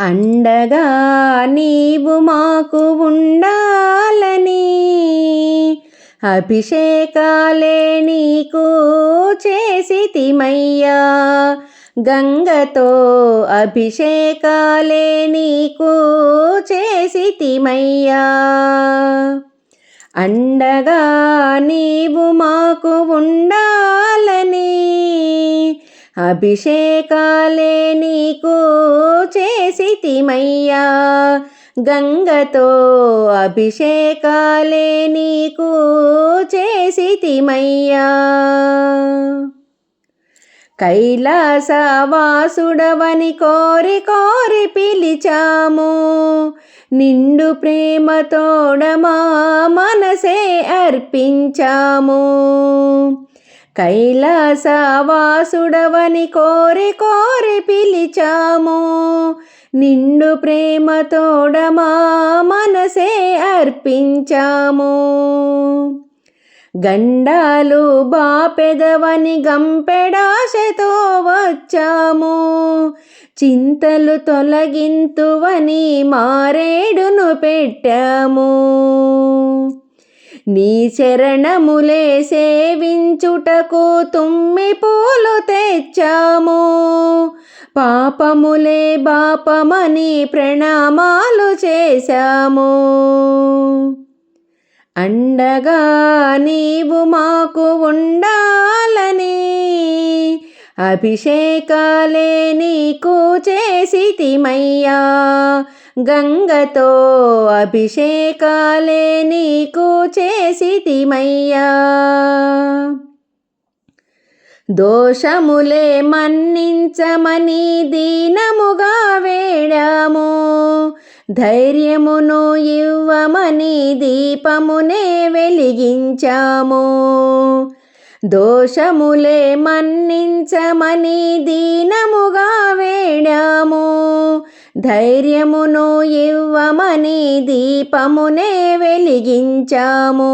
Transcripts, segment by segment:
అండగా నీవు మాకు ఉండాలని అభిషేకాలే నీకు చేసితిమయ్యా. గంగతో అభిషేకాలే నీకు చేసితిమయ్యా. అండగా నీవు మాకు ఉండాలని అభిషేకాలే నీకు చేసితిమయ్యా. గంగతో అభిషేకాలే నీకు చేసితిమయ్యా. కైలాసవాసుడవని కోరి కోరి పిలిచాము. నిండు ప్రేమతోడమా మనసే అర్పించాము. కైలాసవాసుడవని కోరి కోరి పిలిచాము. నిండు ప్రేమతోడమా మనసే అర్పించాము. గండాలు బాపెదవని గంపెడాశతో వచ్చాము. చింతలు తొలగింతువని మారేడును పెట్టాము. నీ శరణములే సేవించుటకు తుమ్మి పూలు తెచ్చాము. పాపములే బాపమని ప్రణామాలు చేశాము. అండగా నీవు మాకు ఉండ అభిషేకాలే నీకు చేసితిమయ్యా. గంగతో అభిషేకాలే నీకు చేసితిమయ్యా. దోషములే మన్నించమని దీనముగా వేడాము. ధైర్యమును ఇవ్వమని దీపమునే వెలిగించాము. దోషములే మన్నించమని దీనముగా వేడాము. ధైర్యమును ఇవ్వమని దీపమునే వెలిగించాము.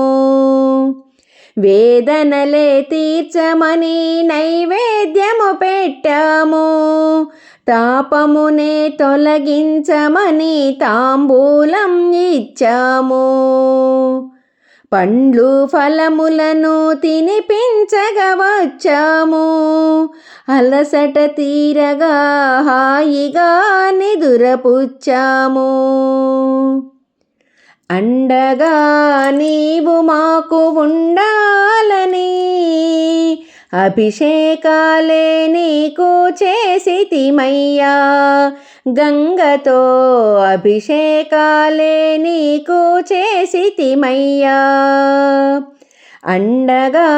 వేదనలే తీర్చమని నైవేద్యము పెట్టాము. తాపమునే తొలగించమని తాంబూలం ఇచ్చాము. పండ్లు ఫలములను తినిపించగా వచ్చాము అలసట తీరగా హాయిగా నిదురపుచ్చాము. అండగా నీవు మాకు ఉండాలని అభిషేకాలే నీకు చేసితిమయ్యా. గంగతో అభిషేకాలే నీకు చేసితిమయ్యా. అండగా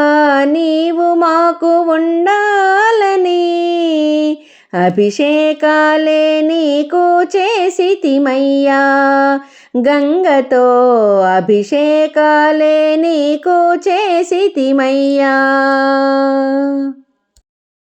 నీవు మాకు ఉండాలని అభిషేకాలే నీకు చేసితిమయ్యా. గంగతో అభిషేకాలే నీకు చేసితిమయ్యా.